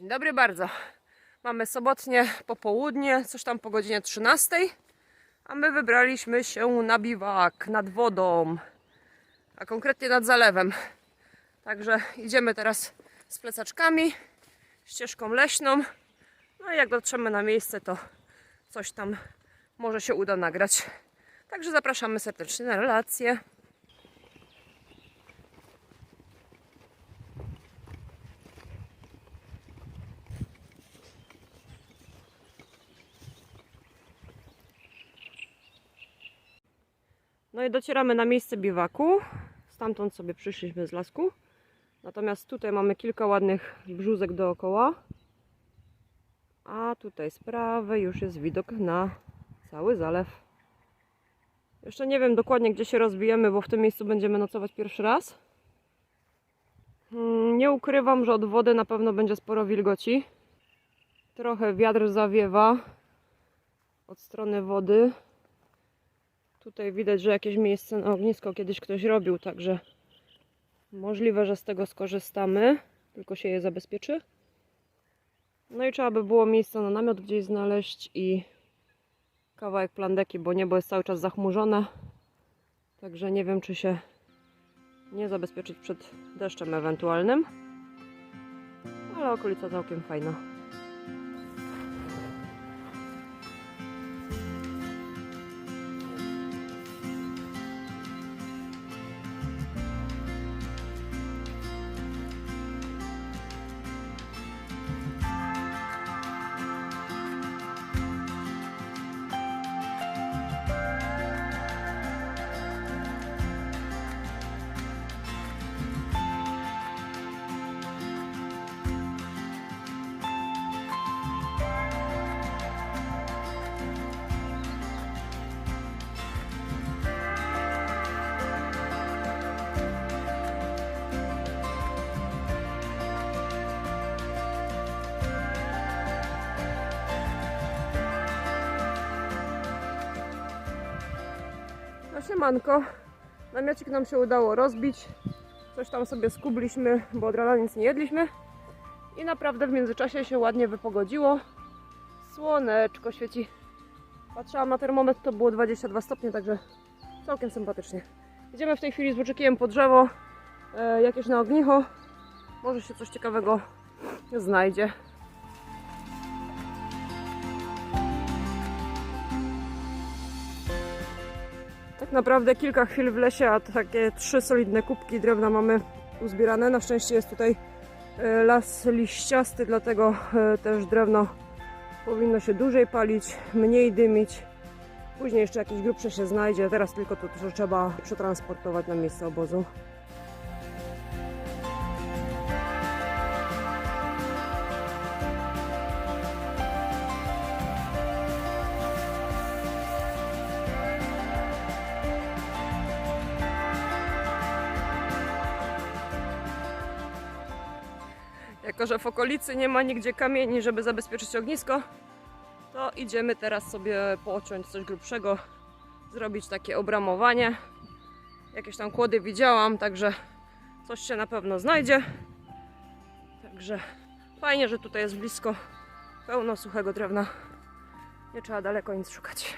Dzień dobry bardzo. Mamy sobotnie popołudnie, coś tam po godzinie 13, a my wybraliśmy się na biwak nad wodą, a konkretnie nad zalewem. Także idziemy teraz z plecaczkami, ścieżką leśną. No i jak dotrzemy na miejsce, to coś tam może się uda nagrać. Także zapraszamy serdecznie na relacje. No i docieramy na miejsce biwaku. Stamtąd sobie przyszliśmy z lasku. Natomiast tutaj mamy kilka ładnych brzózek dookoła. A tutaj z prawej już jest widok na cały zalew. Jeszcze nie wiem dokładnie gdzie się rozbijemy, bo w tym miejscu będziemy nocować pierwszy raz. Mm, Nie ukrywam, że od wody na pewno będzie sporo wilgoci. Trochę wiatr zawiewa od strony wody. Tutaj widać, że jakieś miejsce na ognisko kiedyś ktoś robił, także możliwe, że z tego skorzystamy, tylko się je zabezpieczy. No i trzeba by było miejsce na namiot gdzieś znaleźć i kawałek plandeki, bo niebo jest cały czas zachmurzone. Także nie wiem, czy się nie zabezpieczyć przed deszczem ewentualnym. Ale okolica całkiem fajna. Siemanko, namiocik nam się udało rozbić. Coś tam sobie skubliśmy, bo od rana nic nie jedliśmy. I naprawdę w międzyczasie się ładnie wypogodziło. Słoneczko świeci. Patrzyłam na termometr, to było 22 stopnie, także całkiem sympatycznie. Idziemy w tej chwili z włóczykiem po drzewo, e, jakieś na ognicho. Może się coś ciekawego znajdzie. Tak naprawdę kilka chwil w lesie, a takie trzy solidne kubki drewna mamy uzbierane. Na szczęście jest tutaj e, las liściasty, dlatego e, też drewno powinno się dłużej palić, mniej dymić. Później jeszcze jakieś grubsze się znajdzie. Teraz tylko to, to trzeba przetransportować na miejsce obozu. Jako, że w okolicy nie ma nigdzie kamieni, żeby zabezpieczyć ognisko, to idziemy teraz sobie pociąć coś grubszego, zrobić takie obramowanie. Jakieś tam kłody widziałam, także coś się na pewno znajdzie. Także fajnie, że tutaj jest blisko pełno suchego drewna. Nie trzeba daleko nic szukać.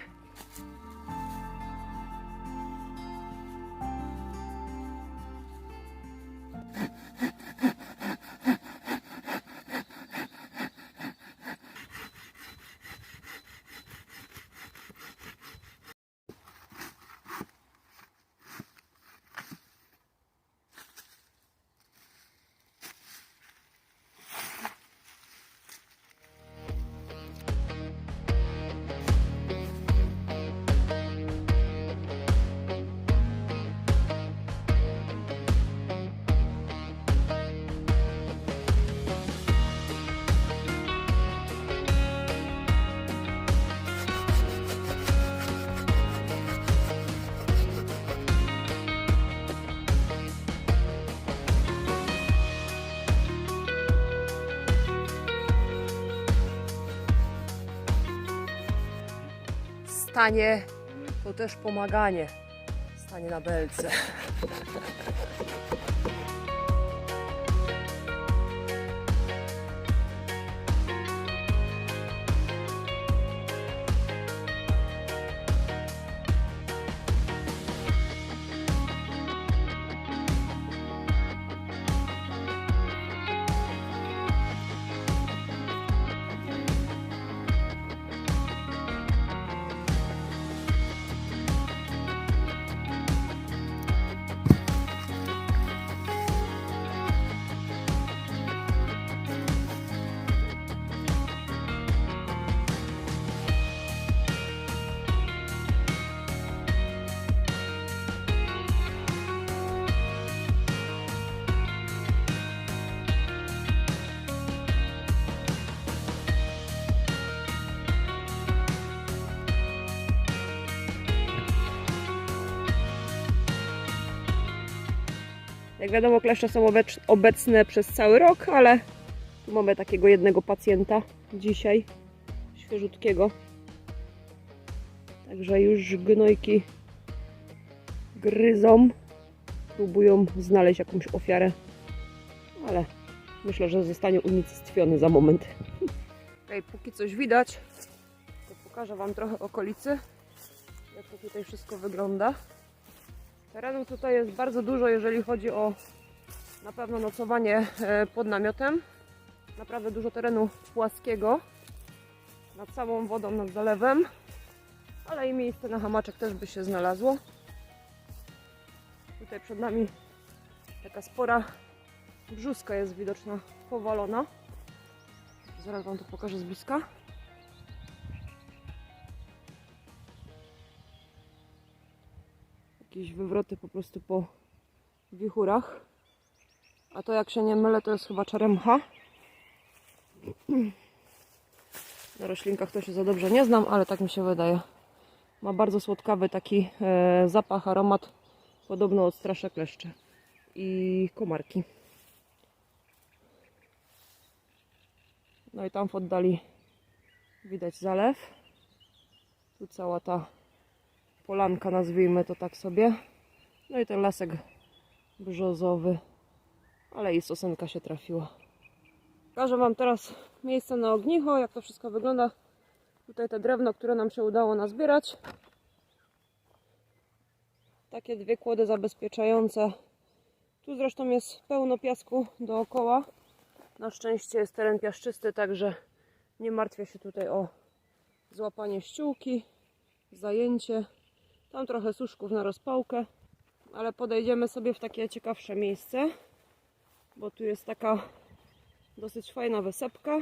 Stanie to też pomaganie. Stanie na belce. Wiadomo, kleszcze są obec- obecne przez cały rok, ale tu mamy takiego jednego pacjenta dzisiaj, świeżutkiego. Także już gnojki gryzą, próbują znaleźć jakąś ofiarę, ale myślę, że zostanie unicestwiony za moment. Okej, póki coś widać, to pokażę Wam trochę okolicy, jak to tutaj wszystko wygląda. Terenu tutaj jest bardzo dużo, jeżeli chodzi o na pewno nocowanie e, pod namiotem. Naprawdę dużo terenu płaskiego nad samą wodą, nad zalewem, ale i miejsce na hamaczek też by się znalazło. Tutaj przed nami taka spora brzuska jest widoczna, powalona. Zaraz Wam to pokażę z bliska. Jakieś wywroty po prostu po wichurach. A to jak się nie mylę, to jest chyba czeremcha. Na roślinkach to się za dobrze nie znam, ale tak mi się wydaje. Ma bardzo słodkawy taki e, zapach, aromat. Podobno odstrasza kleszcze i komarki. No i tam w oddali widać zalew. Tu cała ta polanka, nazwijmy to tak sobie. No i ten lasek brzozowy, ale i sosenka się trafiła. Pokażę Wam teraz miejsce na ognicho, jak to wszystko wygląda. Tutaj te drewno, które nam się udało nazbierać. Takie dwie kłody zabezpieczające. Tu zresztą jest pełno piasku dookoła. Na szczęście jest teren piaszczysty, także nie martwię się tutaj o złapanie ściółki, zajęcie. Tam trochę suszków na rozpałkę, ale podejdziemy sobie w takie ciekawsze miejsce, bo tu jest taka dosyć fajna wysepka.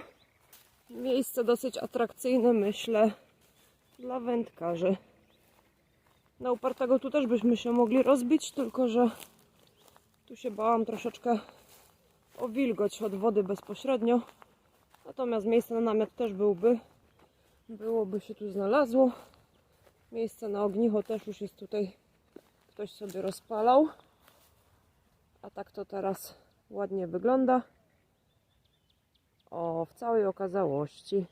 Miejsce dosyć atrakcyjne, myślę, dla wędkarzy. Na upartego tu też byśmy się mogli rozbić, tylko że tu się bałam troszeczkę o wilgoć od wody bezpośrednio. Natomiast miejsce na namiot też byłby, byłoby się tu znalazło. Miejsce na ognicho też już jest tutaj, ktoś sobie rozpalał. A tak to teraz ładnie wygląda. O, w całej okazałości.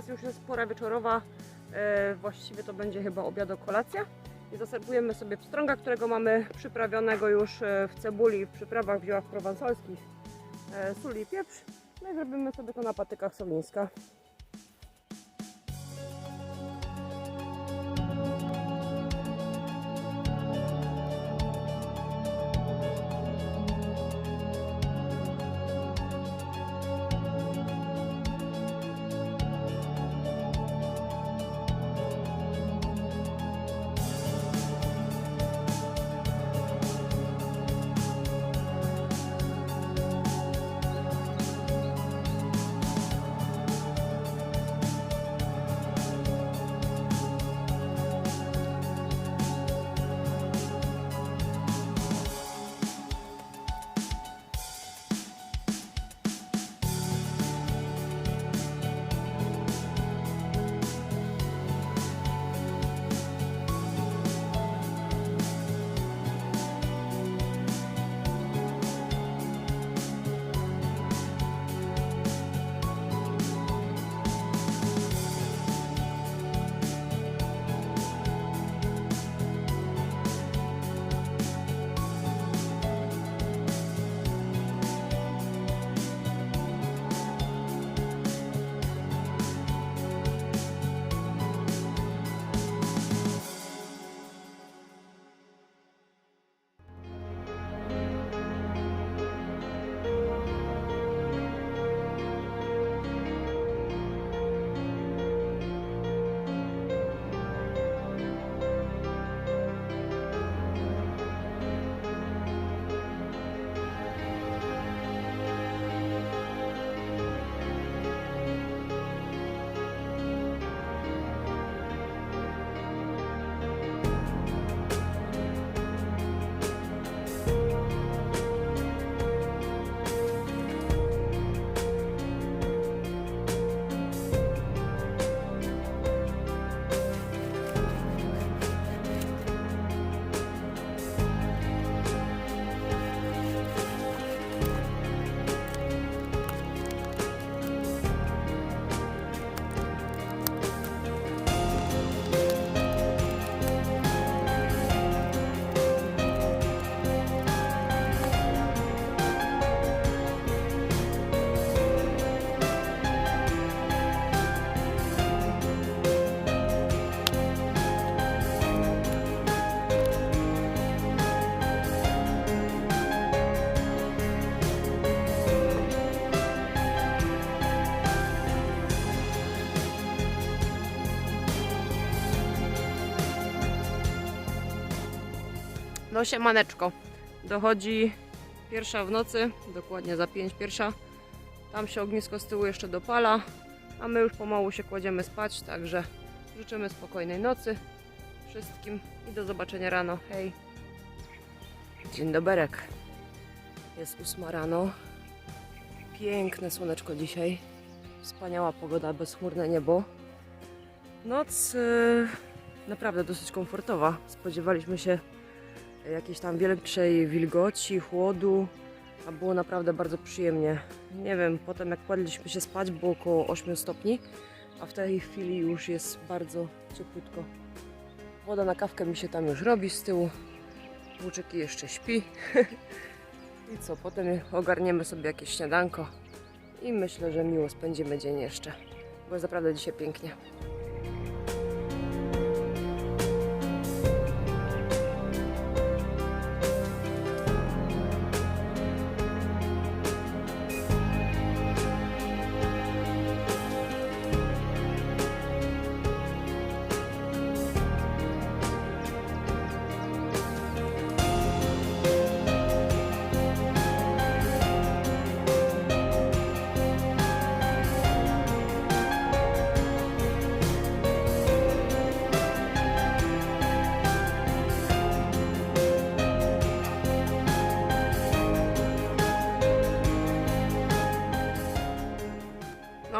Teraz już jest pora wieczorowa, e, właściwie to będzie chyba obiad kolacja. I zaserwujemy sobie pstrąga, którego mamy przyprawionego już e, w cebuli, w przyprawach, w ziołach prowansalskich, e, sól i pieprz. No i zrobimy sobie to na patykach solińska. No siemaneczko. Dochodzi pierwsza w nocy, dokładnie za pięć pierwsza. Tam się ognisko z tyłu jeszcze dopala, a my już pomału się kładziemy spać, także życzymy spokojnej nocy wszystkim i do zobaczenia rano. Hej! Dzień doberek. Jest ósma rano. Piękne słoneczko dzisiaj. Wspaniała pogoda, bezchmurne niebo. Noc y, naprawdę dosyć komfortowa. Spodziewaliśmy się jakiejś tam większej wilgoci, chłodu, a było naprawdę bardzo przyjemnie. Nie wiem, potem jak kładliśmy się spać było około 8 stopni, a w tej chwili już jest bardzo cieplutko. Woda na kawkę mi się tam już robi z tyłu. Łuczyki jeszcze śpi. I co, potem ogarniemy sobie jakieś śniadanko i myślę, że miło spędzimy dzień jeszcze, bo jest naprawdę dzisiaj pięknie.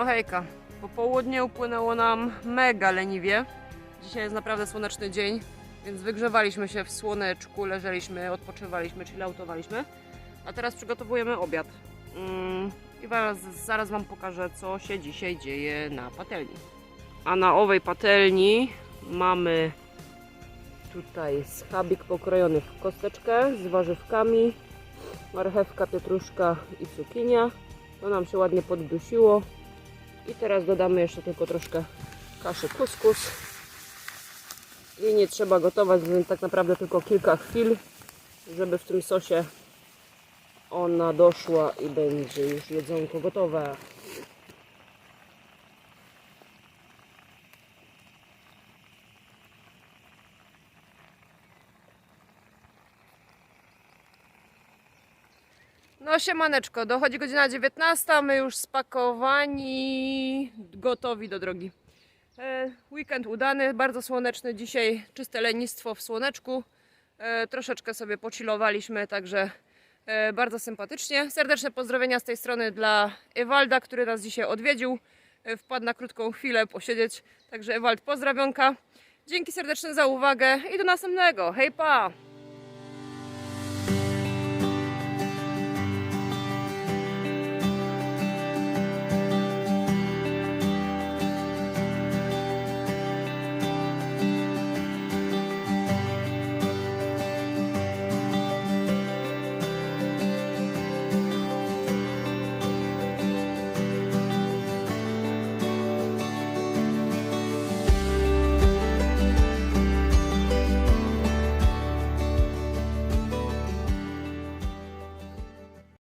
No hejka, popołudnie upłynęło nam mega leniwie. Dzisiaj jest naprawdę słoneczny dzień, więc wygrzewaliśmy się w słoneczku, leżeliśmy, odpoczywaliśmy, chilloutowaliśmy. A teraz przygotowujemy obiad. Mm, I zaraz, zaraz Wam pokażę, co się dzisiaj dzieje na patelni. A na owej patelni mamy tutaj schabik pokrojony w kosteczkę z warzywkami, marchewka, pietruszka i cukinia. To nam się ładnie poddusiło. I teraz dodamy jeszcze tylko troszkę kaszy kuskus. I nie trzeba gotować, więc tak naprawdę tylko kilka chwil, żeby w tym sosie ona doszła i będzie już jedzonko gotowe. No siemaneczko, dochodzi godzina 19, my już spakowani, gotowi do drogi. E, weekend udany, bardzo słoneczny dzisiaj, czyste lenistwo w słoneczku. E, troszeczkę sobie pochillowaliśmy, także e, bardzo sympatycznie. Serdeczne pozdrowienia z tej strony dla Ewalda, który nas dzisiaj odwiedził. Wpadł na krótką chwilę posiedzieć, także Ewald pozdrawionka. Dzięki serdeczne za uwagę i do następnego. Hej pa!